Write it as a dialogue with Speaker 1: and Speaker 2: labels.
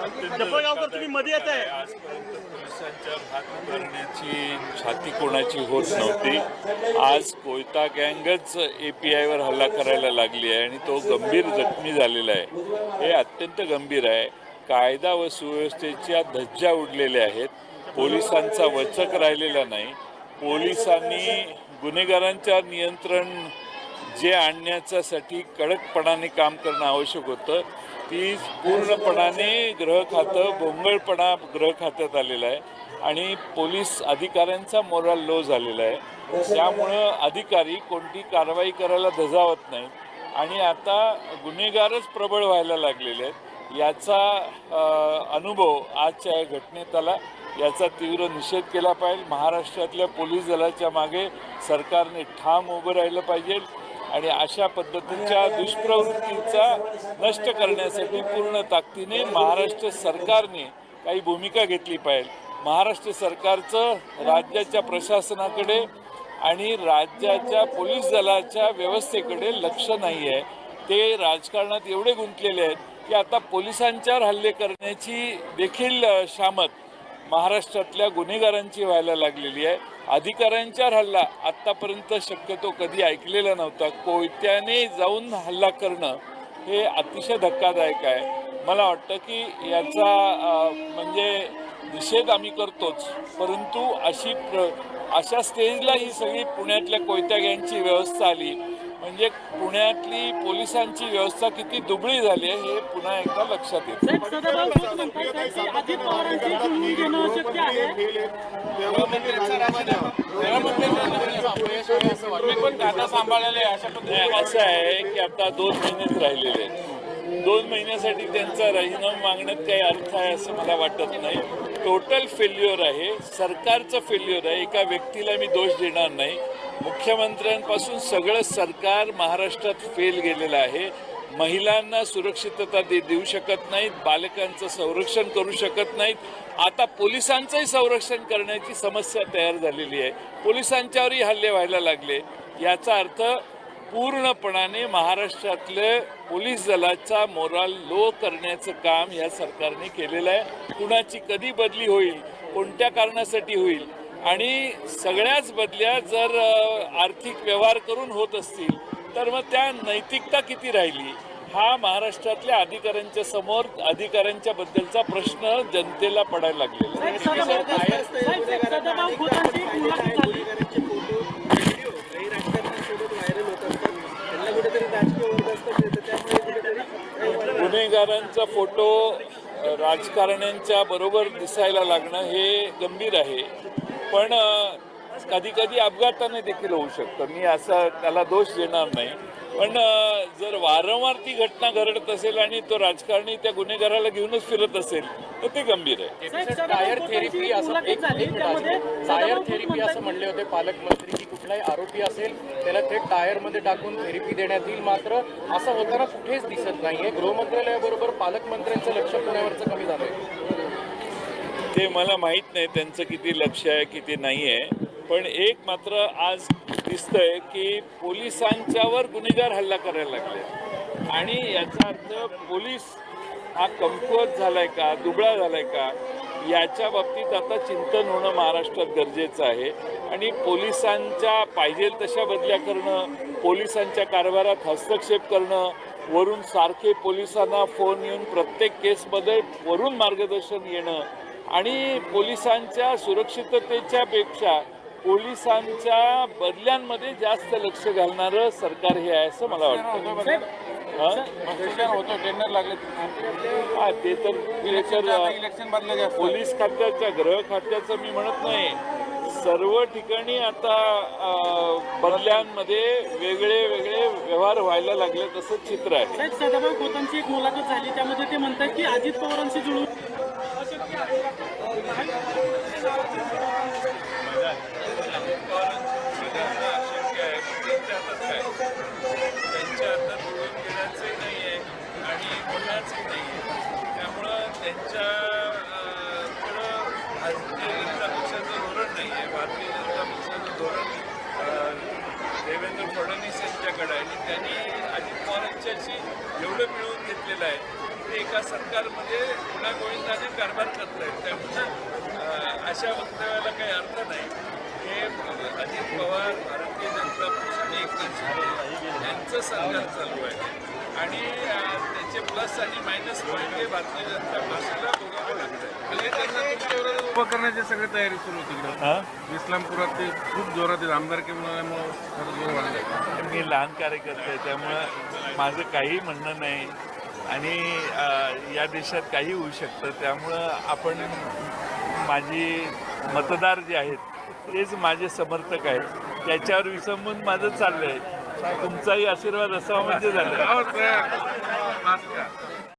Speaker 1: जपळगावकर तुम्ही मध्ये येत आहे. छाती कोणाची होत नव्हती. आज कोयता गँगच एपीआयवर हल्ला करायला लागली आहे आणि तो गंभीर जखमी झालेला आहे. हे अत्यंत गंभीर आहे. कायदा व सुव्यवस्थेच्या धज्जा उडलेल्या आहेत. पोलिसांचा वचक राहिलेला नाही. पोलिसांनी गुन्हेगारांच्या नियंत्रण जे आणण्याच्यासाठी कडकपणाने काम करणं आवश्यक होतं ती पूर्णपणाने ग्रह खातं भोंगळपणा ग्रह खात्यात आलेलं आहे आणि पोलीस अधिकाऱ्यांचा मोराल लो झालेला आहे. त्यामुळं अधिकारी कोणती कारवाई करायला धजावत नाही आणि आता गुन्हेगारच प्रबळ व्हायला लागलेले आहेत. याचा अनुभव आजच्या या घटनेत आला. याचा तीव्र निषेध केला पाहिजे. महाराष्ट्रातल्या पोलीस दलाच्या मागे सरकारने ठाम उभं राहिलं पाहिजे. आणि अशा पद्धतीच्या दुष्प्रवृत्तीचा नष्ट करण्यासाठी पूर्ण ताकदीने महाराष्ट्र सरकारने काही भूमिका घेतली पाहिजे. महाराष्ट्र सरकारचं राज्याच्या प्रशासनाकडे आणि राज्याच्या पोलीस दलाच्या व्यवस्थेकडे लक्ष नाही आहे. ते राजकारणात एवढे गुंतलेले आहेत की आता पोलिसांच्यावर हल्ले करण्याची देखील शामत महाराष्ट्रातल्या गुन्हेगारांची व्हायला लागलेली आहे. अधिकाऱ्यांच्यावर हल्ला आत्तापर्यंत शक्यतो कधी ऐकलेला नव्हता. कोयत्याने जाऊन हल्ला करणं हे अतिशय धक्कादायक आहे. मला वाटतं की याचा म्हणजे निषेध आम्ही करतोच. परंतु अशी प्र अशा स्टेजला ही सगळी पुण्यातल्या कोयत्या गँगची व्यवस्था आली. म्हणजे पुण्यातली पोलिसांची व्यवस्था किती दुबळी झाली आहे हे पुन्हा एकदा लक्षात येतं. असं आहे की आता दोन महिनेच राहिलेले आहेत. दोन महिन्यासाठी त्यांचा राजीनामा मागण्यात काही अर्थ आहे असं मला वाटत नाही. टोटल फेल्युअर आहे सरकारचं फेल्युअर आहे एका व्यक्तीला मी दोष देणार नाही. मुख्यमंत्र्यांपासून सगळं सरकार महाराष्ट्रात फेल गेलेलं आहे. महिलांना सुरक्षितता दे देऊ शकत नाहीत बालकांचं संरक्षण करू शकत नाहीत. आता पोलिसांचंही संरक्षण करण्याची समस्या तयार झालेली आहे. पोलिसांच्यावरही हल्ले व्हायला लागले. याचा अर्थ पूर्णपणाने महाराष्ट्रातलं पोलीस दलाचा मोराल लो करण्याचं काम या सरकारने केलेलं आहे कुणाची कधी बदली होईल कोणत्या कारणासाठी होईल आणि सगळ्याच बदल्या जर आर्थिक व्यवहार करून होत असतील तर मग त्या नैतिकता किती राहिली हा महाराष्ट्रातल्या अधिकाऱ्यांच्या समोर अधिकाऱ्यांच्या बद्दलचा प्रश्न जनतेला पडायला लागलेला आहे
Speaker 2: साहेब सदाभाऊ साहेब साहेब सदाभाऊ खोतांची एक मुलाखत झाली
Speaker 1: गुन्हेगारांचा फोटो राजकारण्यांच्या बरोबर दिसायला लागणं हे गंभीर आहे. पण कधी कधी अपघाताने देखील होऊ शकतं. मी असं त्याला दोष देणार नाही. पण जर वारंवार ती घटना घडत असेल आणि तो राजकारणी त्या गुन्हेगाराला घेऊनच फिरत असेल तर ते गंभीर आहे.
Speaker 3: टायर थेरपी असं एक टायर थेरपी असं म्हणले होते पालकमंत्री की कुठलाही आरोपी असेल त्याला थेट टायरमध्ये टाकून थेरपी देण्यात येईल मात्र असं होताना कुठेच दिसत नाहीये. गृहमंत्रालयाबरोबर पालकमंत्र्यांचं लक्ष पुण्यावरचं कमी झालंय.
Speaker 1: ते मला माहीत नाही त्यांचं किती लक्ष आहे किती नाही आहे पण एक मात्र आज दिसतंय की पोलिसांच्यावर गुन्हेगार हल्ला करायला लागले. आणि याचा अर्थ पोलीस हा कमकुवत झालाय का दुबळा झालाय का याच्या बाबतीत आता चिंतन होणं महाराष्ट्रात गरजेचं आहे. आणि पोलिसांच्या पाहिजे तशा बदल्या करणं पोलिसांच्या कारभारात हस्तक्षेप करणं वरून सारखे पोलिसांना फोन येऊन प्रत्येक केसमध्ये वरून मार्गदर्शन येणं आणि पोलिसांच्या सुरक्षिततेच्या पेक्षा पोलिसांच्या बदल्यांमध्ये जास्त लक्ष घालणारं सरकार हे आहे असं मला वाटतं. हा?
Speaker 4: होतो टेंडर लागले.
Speaker 1: हा ते तर
Speaker 4: इलेक्शन
Speaker 1: पोलीस खात्याच्या गृह खात्याचं मी म्हणत नाही. सर्व ठिकाणी आता बदल्यांमध्ये वेगळे वेगळे व्यवहार व्हायला लागले तसं चित्र आहे.
Speaker 2: सदाभाऊ खोतांची एक मुलाखत झाली. त्यामध्ये ते म्हणतात की अजित पवारांची जुळवून अशक्य आहे
Speaker 1: अशक्य आहे पण त्यांच्या हातात काय त्यांच्या हातात जुळवून घेण्याचंही नाही आहे आणि होण्याचंही नाही आहे त्यामुळं त्यांच्या अं, कडं भारतीय जनता पक्षाचं धोरण नाही आहे भारतीय जनता पक्षाचं धोरण देवेंद्र फडणवीस यांच्याकडे आहे. आणि त्यांनी अजित पवार यांच्याशी एवढं मिळवून घेतलेलं आहे ते एका सरकारमध्ये पुन्हा गोविंदाने कारभार करत आहेत त्यामुळे अशा वक्तव्याला काही अर्थ नाही. हे अजित पवार भारतीय जनता पक्ष आणि एकनाथ शिंदे यांचं सरकार चालू आहे. आणि त्याचे प्लस आणि मायनस पॉईंट हे भारतीय जनता पक्षाला
Speaker 4: करण्याची सगळी तयारी सुरू होती इस्लामपुरात ते खूप जोरात आमदारकी मिळाल्यामुळं
Speaker 1: मी लहान कार्यकर्ते आहे त्यामुळं माझं काही म्हणणं नाही. आणि या देशात काही होऊ शकतं. त्यामुळं आपण माझी मतदार जे आहेत तेच माझे समर्थक आहेत. त्याच्यावर विसंबून माझं चाललं आहे तुमचाही आशीर्वाद असावा म्हणजे झालं
Speaker 4: हो